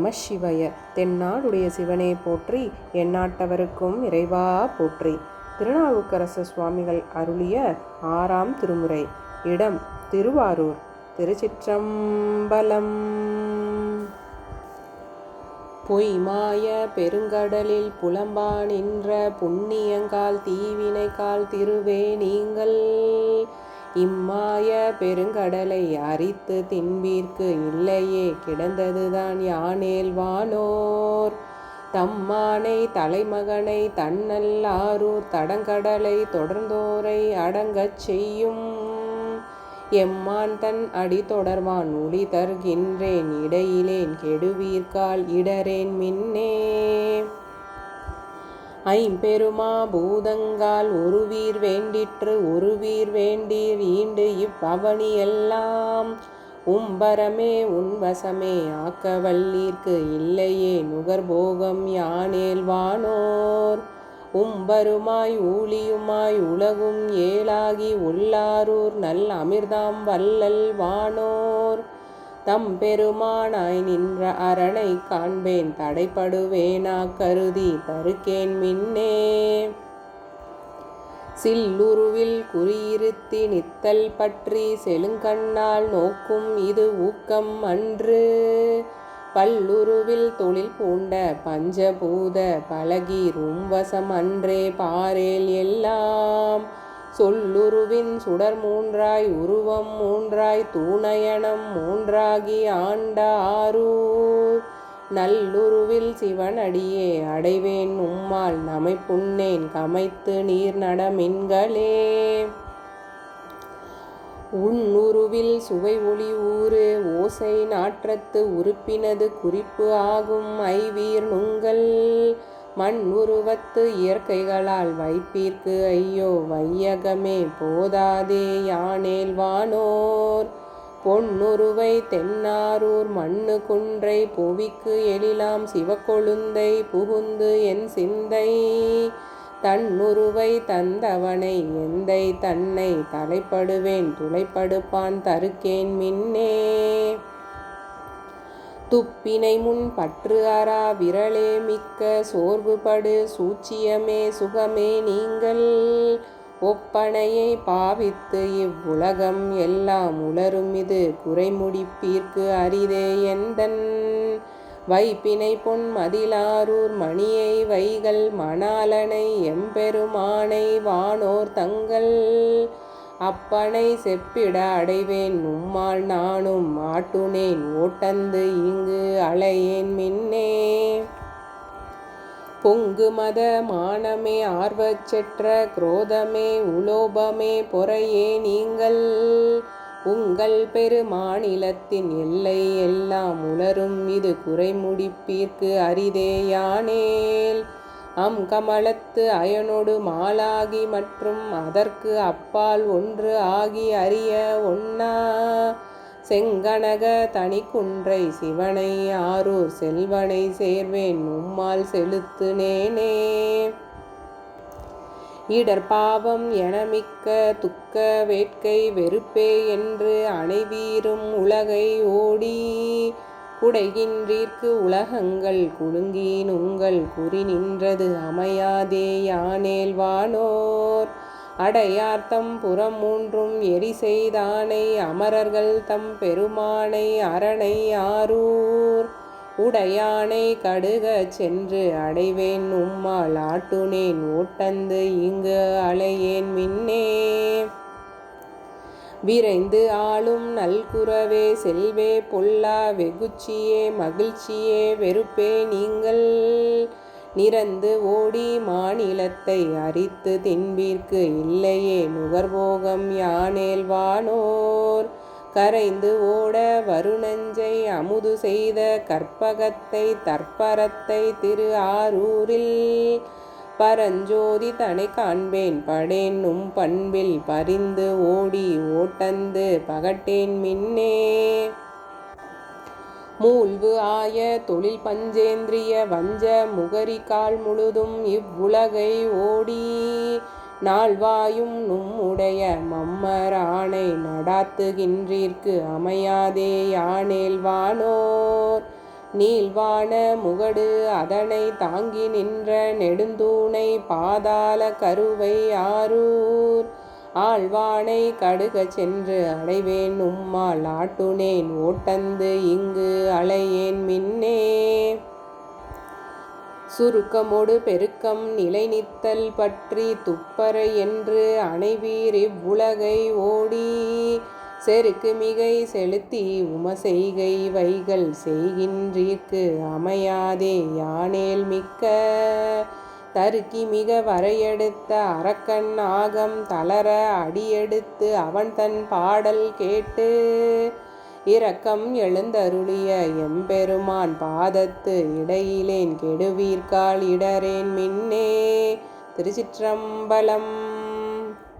நம சிவய. தென்னாடுடைய சிவனே போற்றி எந்நாட்டவருக்கும் இறைவா போற்றி. திருநாவுக்கரசு சுவாமிகள் அருளிய ஆறாம் திருமுறை. இடம் திருவாரூர் திருச்சிற்றம்பலம். பொய்மாய பெருங்கடலில் புலம்பா நின்ற புண்ணியங்கால் தீவினைக்கால் திருவே நீங்கள். இம்மாய பெருங்கடலை அரித்து தின்பீர்க்கு இல்லையே கிடந்ததுதான் யானேல் வானோர். தம்மானை தலைமகனை தன்னல்லாரூர் தடங்கடலை தொடர்ந்தோரை அடங்கச் செய்யும். எம்மான் தன் அடி தொடர்வான் ஒளி தருகின்றேன் இடையிலேன் கெடுவீர்கால் இடரேன் மின்னே. ஐம்பெருமா பூதங்கால் உருவீர் வேண்டிற்று உருவீர் வேண்டீர் ஈண்டு இப்பவனி எல்லாம் உம்பரமே உன்வசமே ஆக்க வல்லீர்க்கு இல்லையே நுகர்போகம் யானேல் வானோர். உம்பருமாய் ஊழியுமாய் உலகும் ஏலாகி உள்ளாரூர் நல் அமிர்தாம் வல்லல் வானோர். தம் பெருமானாய் நின்ற அரணை காண்பேன். தடைப்படுவேனா கருதி தருக்கேன் மின்னே. சில்லுருவில் குறியிருத்தி நித்தல் பற்றி செலுங்கண்ணால் நோக்கும் இது ஊக்கம் அன்று. பல்லுருவில் தொழில் பூண்ட பஞ்சபூத பலகீரும் வசம் அன்றே பாரேல் எல்லாம். சொல்லுருவின் சுடர் மூன்றாய் உருவம் மூன்றாய் தூணயனம் மூன்றாகி ஆண்ட ஆரூர் நல்லுருவில் சிவனடியே அடைவேன் உம்மால் நமை புண்ணேன் கமைத்து நீர் நடமின்களே. உன்னுருவில் சுவை ஒளி ஊறு ஓசை நாற்றத்து உறுப்பினது குறிப்பு ஆகும் ஐவீர் நுங்கள் மண் உருவத்து இயற்கைகளால் வைப்பீர்க்கு ஐயோ வையகமே போதாதே யானேல் வானோர். பொன்னுருவை தென்னாரூர் மண்ணு குன்றை புவிக்கு எழிலாம் சிவக்கொழுந்தை புகுந்து என் சிந்தை. தன்னுருவை தந்தவனை எந்தை தன்னை தலைப்படுவேன் துளைப்படுப்பான் தருக்கேன் மின்னே. துப்பினை முன் பற்று அரா விரலே மிக்க சோர்வுபடு சூச்சியமே சுகமே நீங்கள். ஒப்பனையை பாவித்து இவ்வுலகம் எல்லாம் உளரும் இது குறைமுடிப்பீர்க்கு அரிதே எந்தன். வைப்பினை பொன் மதிலாரூர் மணியை வைகள் மணாலனை எம்பெருமானை வானோர் தங்கள். அப்பனை செப்பிட அடைவேன். உம்மாள் நானும் ஆட்டுனேன். ஓட்டந்து இங்கு அலையேன் மின்னே. பொங்கு மத மானமே ஆர்வச்செற்ற குரோதமே உலோபமே பொறையே நீங்கள். உங்கள் பெருமாநிலத்தின் எல்லை எல்லாம் உலரும். இது குறைமுடிப்பிற்கு அரிதேயானேல் அம் கமலத்து அயனொடு மாலாகி மற்றும் அதற்கு அப்பால் ஒன்று ஆகி அறிய ஒன்னா செங்கனக தனிக்குன்றை சிவனை ஆரூர் செல்வனை சேர்வேன் உம்மால் செலுத்துனேனே இடர்பாவம் எனமிக்க துக்க வேட்கை வெறுப்பே என்று அனைவீரும் உலகை ஓடி. குடைகின்றீர்க்கு உலகங்கள் குலுங்கின் உங்கள் குறி நின்றது அமையாதே யானேல் வானோர். அடையார்த்தம் புறம் மூன்றும் எரி செய்தானை அமரர்கள் தம் பெருமானை அரணை ஆரூர். உடையானை கடுக சென்று அடைவேன் உம்மால் ஆட்டுனேன் ஓட்டந்து இங்கு அலையேன் மின்னே. விரைந்து ஆளும் நல்குறவே செல்வே பொல்லா வெகுச்சியே மகிழ்ச்சியே வெறுப்பே நீங்கள். நிறந்து ஓடி மாநிலத்தை அரித்து தின்பீர்க்கு இல்லையே நுகர்போகம் யானேல் வானோர். கரைந்து ஓட வருணஞ்சை அமுது செய்த கற்பகத்தை தற்பரத்தை திரு ஆரூரில். பரஞ்சோதி தனை காண்பேன். படேன்னும் பண்பில் பரிந்து ஓடி ஓட்டந்து பகட்டேன் மின்னே. மூழ்வு ஆய தொழில் பஞ்சேந்திரிய வஞ்ச முகரி கால் முழுதும் இவ்வுலகை ஓடி. நாள்வாயும் நும்முடைய மம்மராணை நடாத்துகின்றீர்க்கு அமையாதே யானேல்வானோர் வானோர். நீள்வான முகடு அதனை தாங்கி நின்ற நெடுந்தூணை பாதாள கருவை ஆரூர். ஆழ்வானை கடுகச் சென்று அடைவேன் உம்மால் ஆட்டுனேன் ஓட்டந்து இங்கு அலையேன் மின்னே. சுருக்கமொடு பெருக்கம் நிலைநித்தல் பற்றி துப்பறை என்று அணைவீர் இவ்வுலகை ஓடி. செருக்கு மிகை செலுத்தி உமசெய்கை வைகள் செய்கின்றீர்க்கு அமையாதே யானேல் மிக்க. தருக்கி மிக வரையெடுத்த அரக்கன் ஆகம் தளர அடியெடுத்து அவன் தன் பாடல் கேட்டு இரக்கம் எழுந்தருளிய எம்பெருமான் பாதத்து இடையிலேன் கெடுவீர்கால் இடரேன் மின்னே. திருச்சிற்றம்பலம்